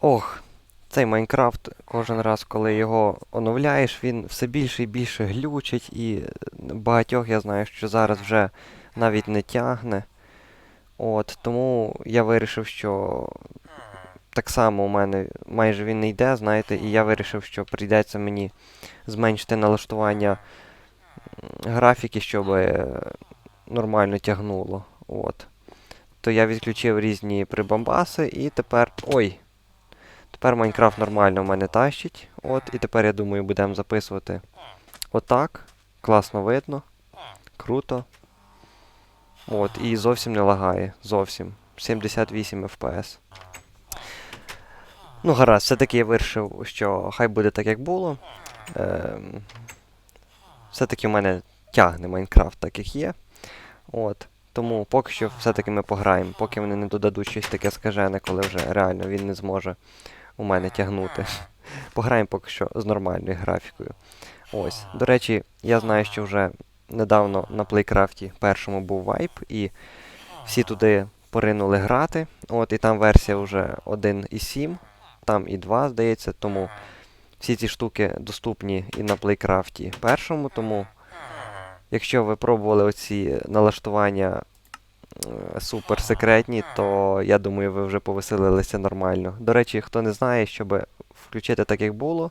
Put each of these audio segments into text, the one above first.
Ох, цей Майнкрафт, кожен раз, коли його оновляєш, він все більше і більше глючить, і багатьох я знаю, що зараз вже навіть не тягне. От, тому я вирішив, що так само у мене майже він не йде, знаєте, і я вирішив, що прийдеться мені зменшити налаштування графіки, щоб нормально тягнуло. От. То я відключив різні прибамбаси і тепер. Ой! Тепер Майнкрафт нормально в мене тащить. От, і тепер я думаю, будемо записувати отак. Класно видно. Круто. От, і зовсім не лагає. Зовсім. 78 FPS. Ну, гаразд, все-таки я вирішив, що хай буде так, як було. Ем, все-таки в мене тягне Майнкрафт так, як є. От. Тому поки що все-таки ми пограємо, поки вони не додадуть щось таке скажене, коли вже реально він не зможе у мене тягнути. Пограємо поки що з нормальною графікою. Ось. До речі, я знаю, що вже недавно на Плейкрафті першому був вайп, і всі туди поринули грати. От, і там версія вже 1.7, там і 2, здається, тому всі ці штуки доступні і на Плейкрафті першому, тому якщо ви пробували оці налаштування е, суперсекретні, то я думаю, ви вже повеселилися нормально. До речі, хто не знає, щоб включити так, як було,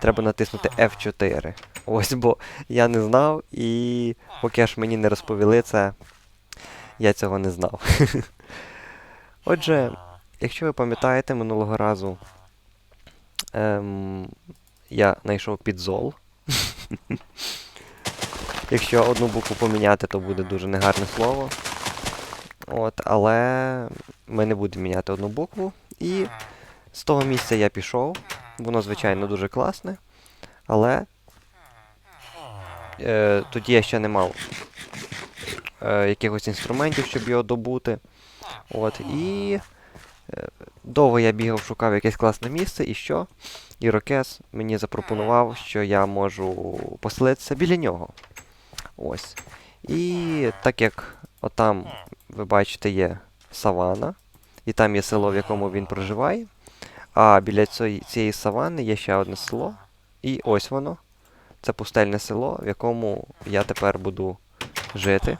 треба натиснути F4. Ось, бо я не знав, і поки аж мені не розповіли це, я цього не знав. Отже, якщо ви пам'ятаєте, минулого разу ем, я знайшов підзол. Якщо одну букву поміняти, то буде дуже негарне слово. От, але ми не будемо міняти одну букву. І з того місця я пішов. Воно, звичайно, дуже класне. Але е, тоді я ще не мав е, якихось інструментів, щоб його добути. От, і е, довго я бігав, шукав якесь класне місце, і що? Ірокез мені запропонував, що я можу поселитися біля нього. Ось. І так як отам, ви бачите, є савана, і там є село, в якому він проживає. А біля цієї, савани є ще одне село. І ось воно. Це пустельне село, в якому я тепер буду жити.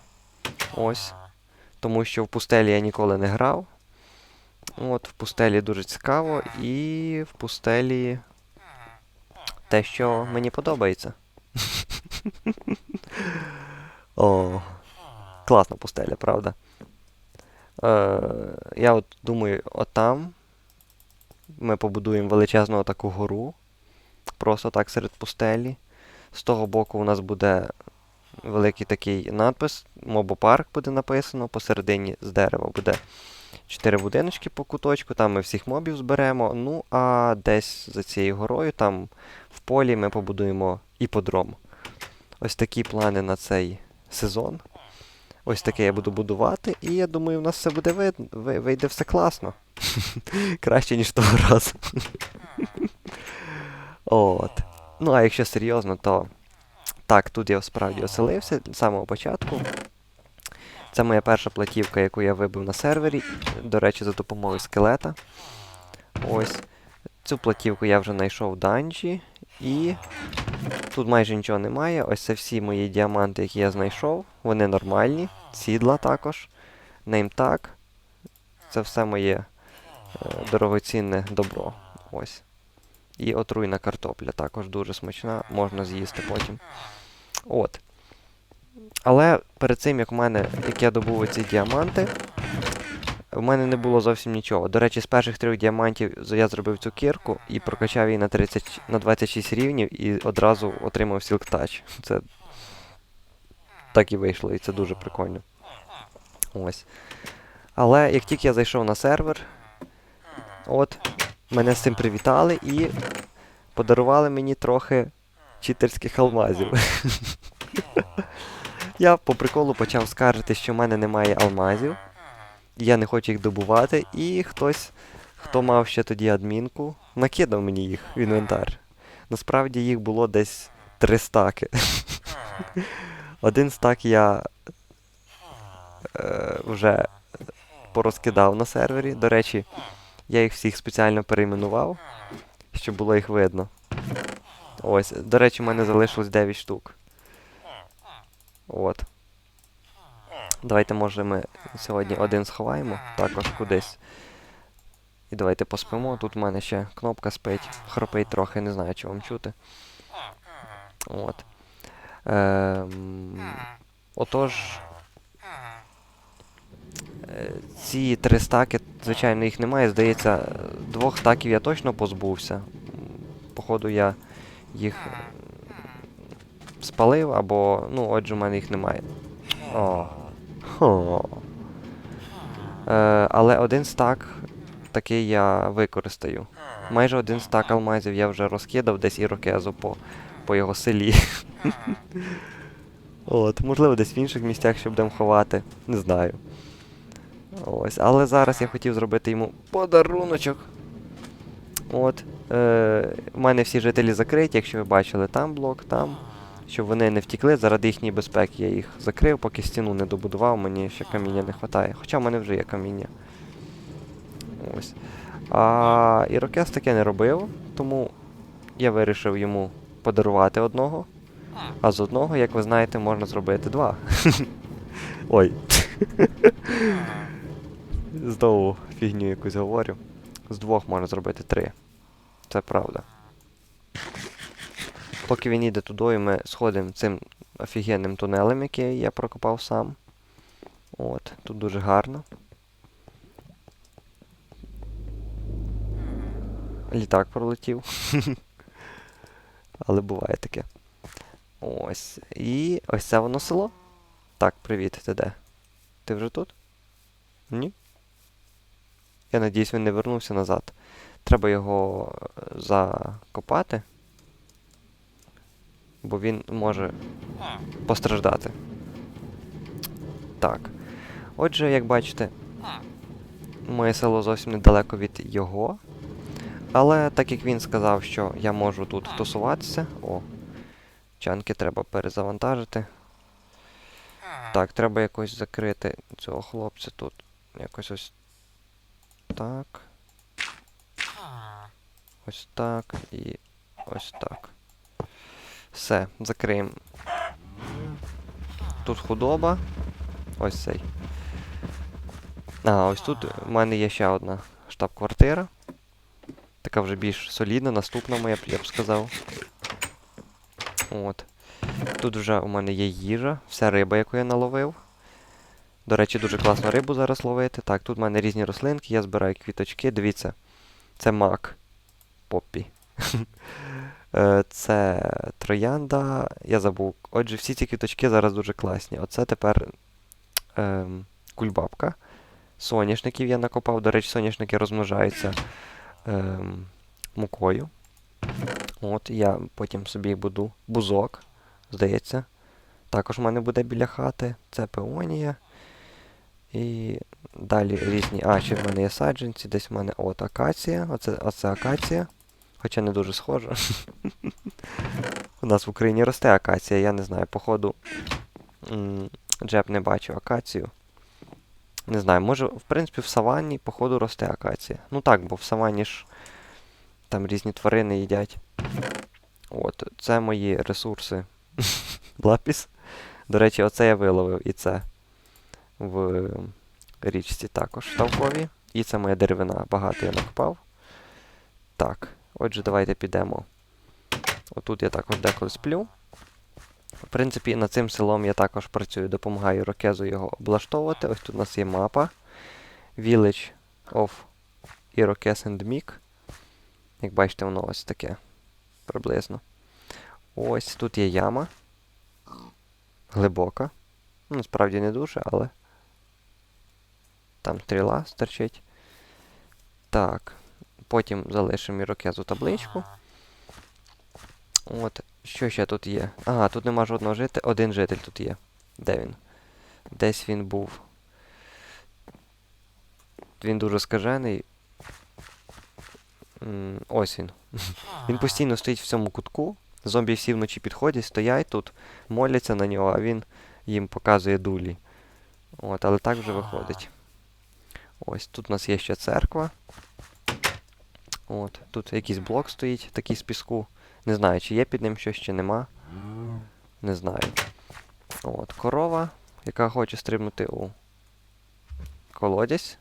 Ось. Тому що в пустелі я ніколи не грав. От, в пустелі дуже цікаво, і в пустелі те, що мені подобається. О, класна пустеля, правда? Е, я от думаю, отам ми побудуємо величезну таку гору. Просто так серед пустелі. З того боку у нас буде великий такий надпис. Мобопарк буде написано. Посередині з дерева буде чотири будиночки по куточку, там ми всіх мобів зберемо. Ну, а десь за цією горою, там в полі ми побудуємо іподром. Ось такі плани на цей сезон. Ось таке я буду будувати, і я думаю, у нас все буде видно. Вийде все класно. Краще, ніж того разу. От. Ну, а якщо серйозно, то так, тут я справді оселився з самого початку. Це моя перша платівка, яку я вибив на сервері. До речі, за допомогою скелета. Ось. Цю платівку я вже знайшов в данжі. І тут майже нічого немає. Ось це всі мої діаманти, які я знайшов. Вони нормальні. Сідла також. Неймтаг. Це все моє е, дорогоцінне добро. Ось. І отруйна картопля також дуже смачна, можна з'їсти потім. От. Але перед цим, як в мене, як я добув ці діаманти, в мене не було зовсім нічого. До речі, з перших трьох діамантів я зробив цю кірку і прокачав її на 30, на 26 рівнів і одразу отримав Touch. Це так і вийшло, і це дуже прикольно. Ось. Але як тільки я зайшов на сервер, от, мене з цим привітали і подарували мені трохи читерських алмазів. Я по приколу почав скаржити, що в мене немає алмазів. Я не хочу їх добувати, і хтось, хто мав ще тоді адмінку, накидав мені їх в інвентар. Насправді їх було десь три стаки. Один стак я е, вже порозкидав на сервері. До речі, Я їх всіх спеціально перейменував, щоб було їх видно. Ось, до речі, в мене залишилось 9 штук. От. Давайте, може, ми сьогодні один сховаємо, також кудись. І давайте поспимо. Тут в мене ще кнопка спить, хропить трохи, не знаю, чи вам чути. От. Ем, отож. е, Ці три стаки, звичайно, їх немає. Здається, двох стаків я точно позбувся. Походу, я їх спалив, або. Ну, отже, в мене їх немає. О. Хо. Е, але один стак такий я використаю. Майже один стак алмазів я вже розкидав десь ірокезу по, по його селі. От, можливо, десь в інших місцях ще будемо ховати. Не знаю. Ось, але зараз я хотів зробити йому подаруночок. От. Е, у мене всі жителі закриті, якщо ви бачили, там блок, там. Щоб вони не втікли, заради їхньої безпеки я їх закрив, поки стіну не добудував, мені ще каміння не вистачає. Хоча в мене вже є каміння. Ось. А Ірокез таке не робив, тому я вирішив йому подарувати одного. А з одного, як ви знаєте, можна зробити два. Ой. Знову фігню якусь говорю. З двох можна зробити три. Це правда. Поки він їде тудою, ми сходимо цим офігенним тунелем, який я прокопав сам. От, тут дуже гарно. Літак пролетів. Але буває таке. Ось. І ось це воно село. Так, привіт, ти де? Ти вже тут? Ні? Я надіюсь, він не вернувся назад. Треба його е, закопати. Бо він може постраждати. Так. Отже, як бачите, моє село зовсім недалеко від його. Але так як він сказав, що я можу тут тусуватися. О, чанки треба перезавантажити. Так, треба якось закрити цього хлопця тут. Якось ось так. Ось так і ось так. Все, закриємо. Тут худоба. Ось цей. А, ось тут в мене є ще одна штаб-квартира. Така вже більш солідна, наступна моя, я б сказав. От. Тут вже у мене є їжа, вся риба, яку я наловив. До речі, дуже класно рибу зараз ловити. Так, тут в мене різні рослинки, я збираю квіточки. Дивіться, це мак. Поппі. Е, Це троянда, я забув. Отже, всі ці квіточки зараз дуже класні. Оце тепер ем, кульбабка. Соняшників я накопав. До речі, соняшники розмножаються ем, мукою. От я потім собі буду бузок, здається. Також в мене буде біля хати. Це пеонія. І далі різні. А, ще в мене є саджанці, десь в мене от акація. Оце, оце акація. Хоча не дуже схоже. У нас в Україні росте акація, я не знаю, походу. Джеб не бачив акацію. Не знаю, може, в принципі, в саванні, походу, росте акація. Ну так, бо в саванні ж там різні тварини їдять. От, це мої ресурси. Лапіс. До речі, оце я виловив і це в річці також ставкові. І це моя деревина. Багато я накопав. Так, отже, давайте підемо. Отут я також деколи сплю. В принципі, над цим селом я також працюю, допомагаю Рокезу його облаштовувати. Ось тут у нас є мапа. Village of Irokes and Meek. Як бачите, воно ось таке. Приблизно. Ось тут є яма. Глибока. Ну, справді не дуже, але. Там стріла стерчить. Так. Потім залишимо ірокезу табличку. От, що ще тут є? Ага, тут нема жодного жителя. Один житель тут є. Де він? Десь він був. Він дуже скажений. Ось він. Він постійно стоїть в цьому кутку. Зомбі всі вночі підходять, стоять тут, моляться на нього, а він їм показує дулі. От, але так вже виходить. Ось тут у нас є ще церква. От, тут якийсь блок стоїть, такий з піску. Не знаю, чи є під ним щось, чи нема. Не знаю. От, корова, яка хоче стрибнути у колодязь.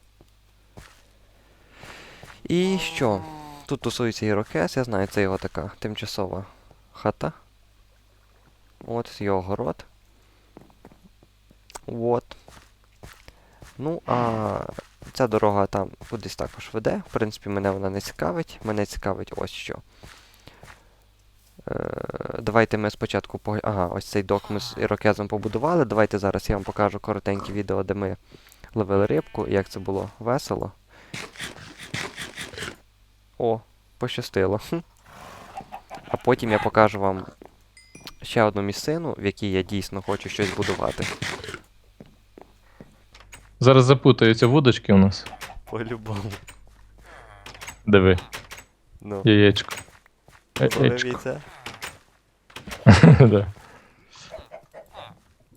І що? Тут тусується ірокез, я знаю, це його така тимчасова хата. От його город. От. Ну, а ця дорога там кудись також веде. В принципі, мене вона не цікавить. Мене цікавить ось що. Е, давайте ми спочатку пог... Ага, ось цей док ми з ірокезом побудували. Давайте зараз я вам покажу коротеньке відео, де ми ловили рибку, і як це було весело. О, пощастило. А потім я покажу вам ще одну місцину, в якій я дійсно хочу щось будувати. Зараз запутаються вудочки у нас. По-любому. Диви, Ну, яєчко. Яєчко. яйце. да.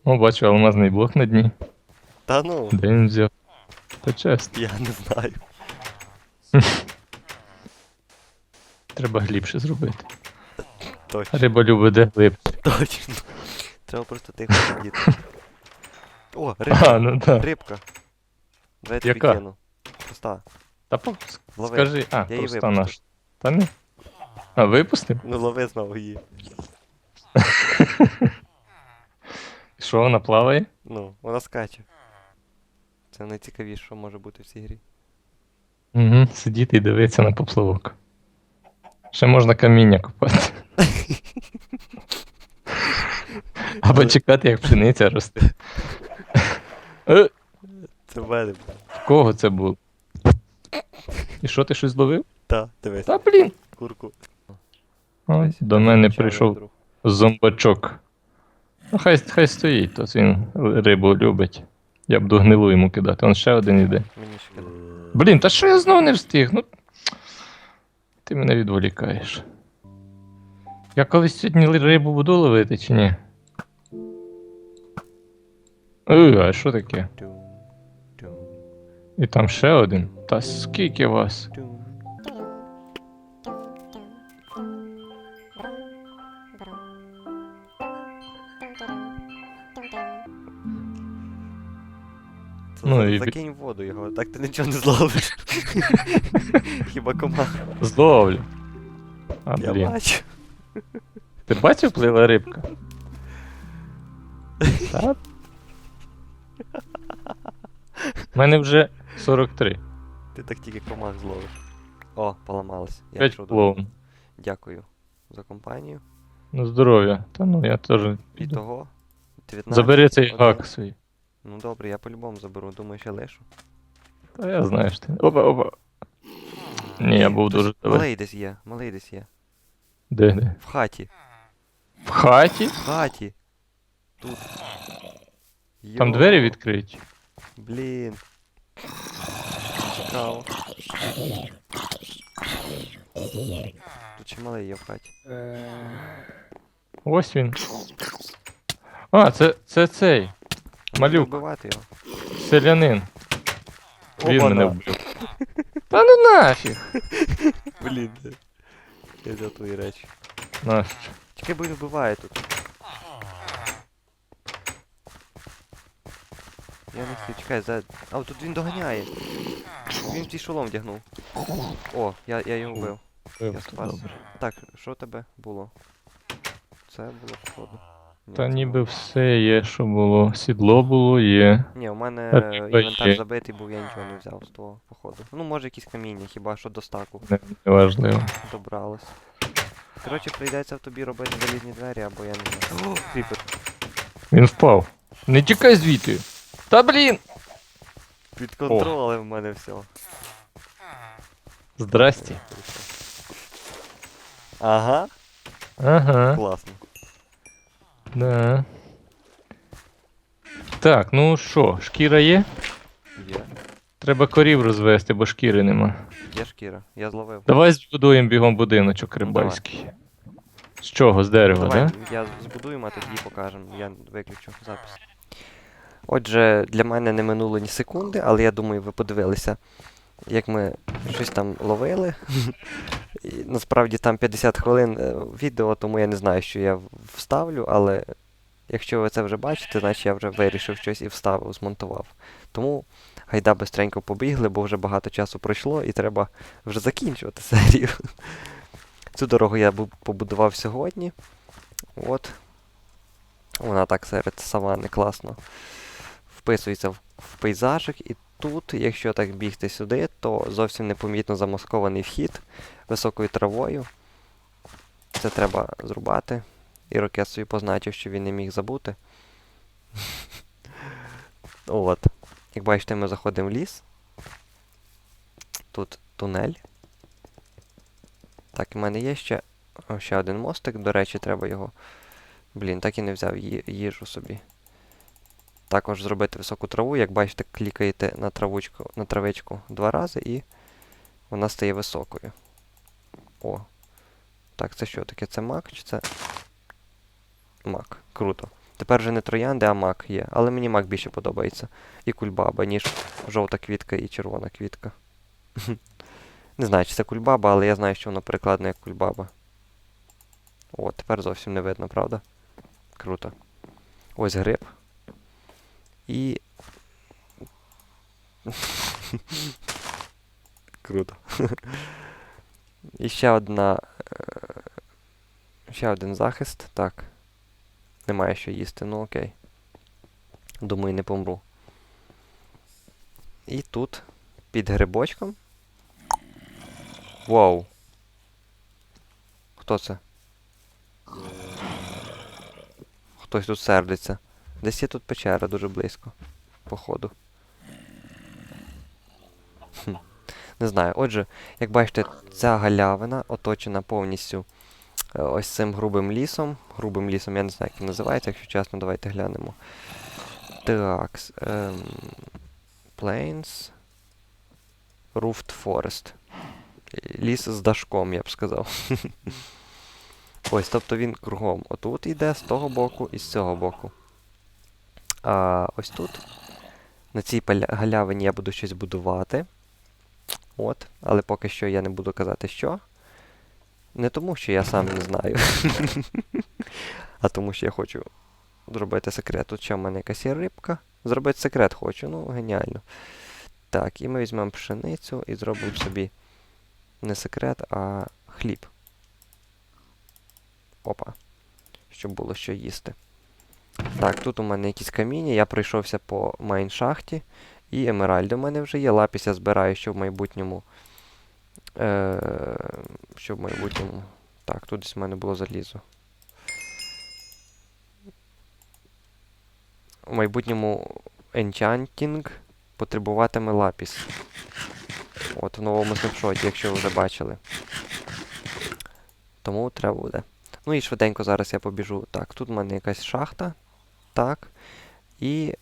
О, бачу, алмазний блок на дні. Та ну, Де він взяв? Та чесно, я не знаю. треба глибше зробити. Точно. Риба любить де глибше. Точно. Треба просто тихо сидіти. О, рибка. А, ну так. Рибка. Я тобі Яка? кину. Проста. Та по... Лови. скажи, а, її просто випустив. наш. Та не. А, випустив? Ну лови знову її. І Що, вона плаває? Ну, вона скаче. Це найцікавіше, що може бути в цій грі. Угу, сидіти і дивитися на поплавок. Ще можна каміння копати. Або чекати, як пшениця росте. Е, Це в мене. в кого це було? І що ти щось зловив? Та, дивись. Та блін. Курку. О, до мене прийшов зомбачок. Ну, хай, хай стоїть, то він рибу любить. Я буду гнилу йому кидати. Он ще один іде. Мені ще кидай. Блін, та що я знову не встиг? Ну. Ти мене відволікаєш. Я колись сьогодні рибу буду ловити чи ні? Ой, а що таке? І там ще один. Та скільки вас? Ну, і- Закинь воду його, так ти нічого не зловиш. Хіба команда. Зловлю. А, Я блін. бачу. Ти бачив плила рибка? У мене вже 43. Ти так тільки комах зловиш. О, поламалась. Я 5 пішов додому. клоун. Дякую за компанію. Ну здоров'я. Та ну я теж. І піду. того. 19, Забери цей один. гак свій. Ну добре, я по-любому заберу, думаю, ще лишу. Та я знаю що ти. Опа, опа. Ні, я був дуже далеко. Малий десь є, малий десь є. Де де? В хаті. В хаті? В хаті. Тут. Там Йо, двері відкриті. Блін. Цікаво. Тут ще малий є в хаті. Ось він. А, це, це цей. Малюк. Вбивати його. Селянин. Він Опа-на. мене вбив. Та ну нафіг. Блін. Я взяв твої речі. Нащо? Чекай, бо він вбиває тут. Я не встиг, чекай, за... А, тут він доганяє. Він твій шолом вдягнув. О, я, я його вбив. Я спас. Так, що тебе було? Це було походу. Ні, Та це ніби все є, що було. Сідло було, є. Ні, у мене е, інвентар є. забитий був, я нічого не взяв з того походу. Ну, може якісь каміння, хіба що до стаку Не- Неважливо. добралось. Коротше, прийдеться в тобі робити залізні двері, або я не знаю. О, кріпер. Він впав. Не тікай звідти. Та блін! Під контролем в мене все. Здрасті. Ага, Ага. класно. Да. Так, ну що, шкіра є? Є. Треба корів розвести, бо шкіри нема. Є шкіра. Я зловив. Давай збудуємо бігом будиночок рибальський. З чого? З дерева, Ну, Давай, я збудуємо, а тоді покажемо. Я виключу запис. Отже, для мене не минуло ні секунди, але я думаю, ви подивилися як ми щось там ловили. І, насправді там 50 хвилин е, відео, тому я не знаю, що я вставлю, але якщо ви це вже бачите, значить я вже вирішив щось і вставив, змонтував. Тому гайда бистренько побігли, бо вже багато часу пройшло і треба вже закінчувати серію. Цю дорогу я побудував сьогодні. От. Вона так серед савани класно вписується в, в пейзажик. І тут, якщо так бігти сюди, то зовсім непомітно замаскований вхід високою травою. Це треба зрубати. І Рокет собі позначив, що він не міг забути. От. Як бачите, ми заходимо в ліс. Тут тунель. Так, в мене є ще, ще один мостик. До речі, треба його. Блін, так і не взяв їжу собі. Також зробити високу траву. Як бачите, клікаєте на травучку, на травичку два рази і вона стає високою. О. Так, це що таке? Це мак чи це. Мак. Круто. Тепер вже не троянди, а мак є. Але мені мак більше подобається. І кульбаба, ніж жовта квітка і червона квітка. Не знаю, чи це кульбаба, але я знаю, що воно перекладне як кульбаба. О, тепер зовсім не видно, правда? Круто. Ось гриб. І. Круто. І ще одна. е, Ще один захист. Так. Немає що їсти, ну окей. Думаю, не помру. І тут, під грибочком. Вау. Хто це? Хтось тут сердиться. Десь є тут печера дуже близько. Походу. Не знаю. Отже, як бачите, ця галявина оточена повністю е, ось цим грубим лісом. Грубим лісом, я не знаю, як він називається, якщо чесно, давайте глянемо. Так. Ем, Plains. Roofed Forest. Ліс з дашком, я б сказав. Ось, тобто він кругом. Отут йде з того боку і з цього боку. А ось тут, на цій галявині я буду щось будувати. От, але поки що я не буду казати що. Не тому, що я сам не знаю. а тому, що я хочу зробити секрет. Тут ще в мене якась є рибка. Зробити секрет хочу, ну геніально. Так, і ми візьмемо пшеницю і зробимо собі не секрет, а хліб. Опа. Щоб було що їсти. Так, тут у мене якісь каміння, я пройшовся по майн-шахті. І емеральди у мене вже є. Лапіс я збираю, що в майбутньому. Е, що в майбутньому. Так, тут десь в мене було залізо. У майбутньому Enchanting потребуватиме лапіс. От в новому снапшоті, якщо ви вже бачили. Тому треба буде. Ну і швиденько зараз я побіжу. Так, тут в мене якась шахта. Так. І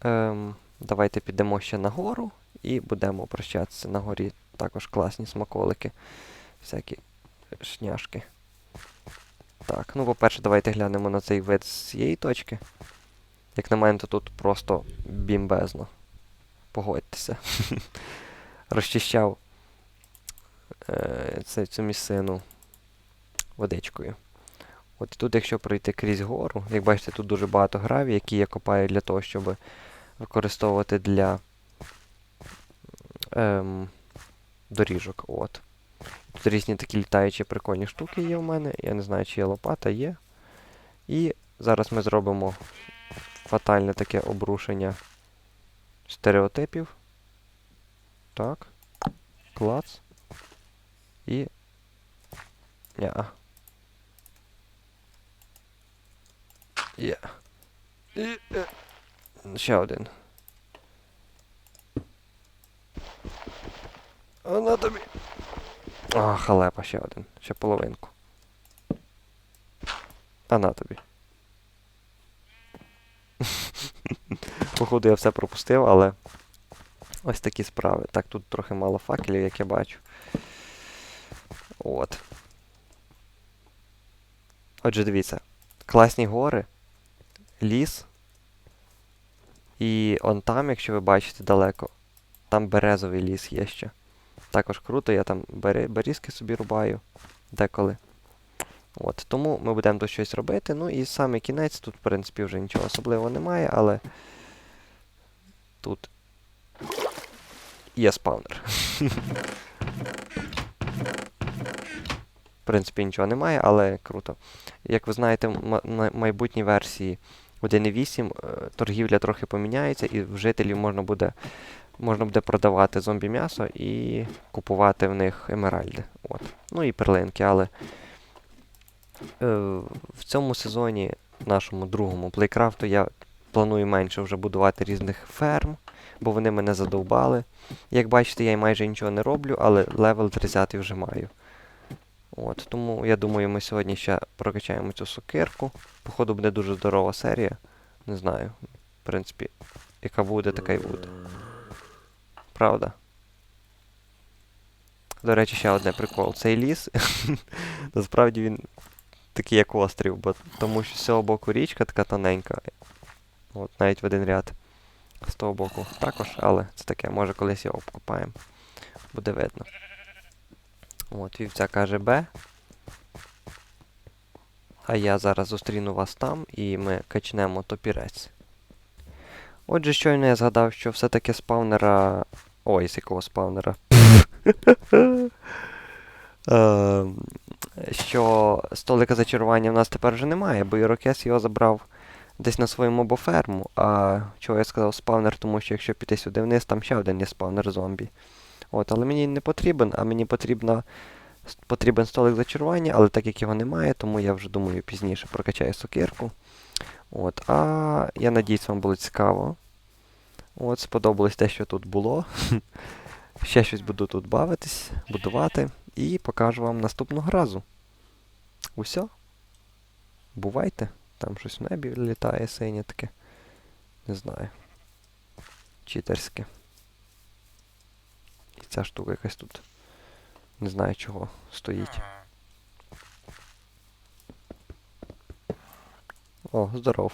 ем, давайте підемо ще нагору і будемо прощатися. На горі також класні смаколики. Всякі шняшки. Так, ну по-перше, давайте глянемо на цей вид з цієї точки. Як на мене, то тут просто бімбезно. Погодьтеся. Розчищав е, цю місцину водичкою. От тут, якщо пройти крізь гору, як бачите, тут дуже багато гравій, які я копаю для того, щоб використовувати для ем, доріжок. От. Тут різні такі літаючі прикольні штуки є в мене. Я не знаю, чи є лопата, є. І зараз ми зробимо фатальне таке обрушення стереотипів. Так. Клац. І. Ня. Є. І. е, Ще один. А на тобі. А, халепа, ще один. Ще половинку. А на тобі. Походу я все пропустив, але ось такі справи. Так, тут трохи мало факелів, як я бачу. От. Отже, дивіться. Класні гори, ліс. І он там, якщо ви бачите далеко, там березовий ліс є ще. також круто, я там бери, берізки собі рубаю деколи. От, тому ми будемо тут щось робити. Ну і саме кінець, тут, в принципі, вже нічого особливого немає, але тут є спавнер. В принципі, нічого немає, але круто. Як ви знаєте, в майбутній версії 1.8 е, торгівля трохи поміняється, і в жителів можна буде, можна буде продавати зомбі м'ясо і купувати в них емеральди. От. Ну і перлинки, але е, в цьому сезоні, нашому другому плейкрафту, я планую менше вже будувати різних ферм, бо вони мене задовбали. Як бачите, я майже нічого не роблю, але левел 30 вже маю. От, тому я думаю, ми сьогодні ще прокачаємо цю сокирку. Походу буде дуже здорова серія. Не знаю. В принципі, яка буде, така й буде. Правда? До речі, ще одне прикол. Цей ліс, насправді він такий як острів, бо тому що з цього боку річка така тоненька. От навіть в один ряд. З того боку також, але це таке, може колись його обкопаємо. Буде видно. От, вівця каже Б. А я зараз зустріну вас там і ми качнемо топірець. Отже, щойно я згадав, що все-таки спавнера. Ой, з якого спавнера. Ем, Що столика зачарування в нас тепер вже немає, бо Ірокес його забрав десь на свою мобоферму. А чого я сказав спавнер, тому що якщо піти сюди вниз, там ще один є спавнер зомбі. От, але мені не потрібен, а мені потрібна, потрібен столик зачарування, але так як його немає, тому я вже думаю пізніше прокачаю сокирку. От, а я надіюсь, вам було цікаво. От, сподобалось те, що тут було. Ще щось буду тут бавитись, будувати і покажу вам наступного разу. Усьо. Бувайте. Там щось в небі літає синє таке. Не знаю. Читерське. Ця штука якась тут. Не знаю чого стоїть. О, здоров.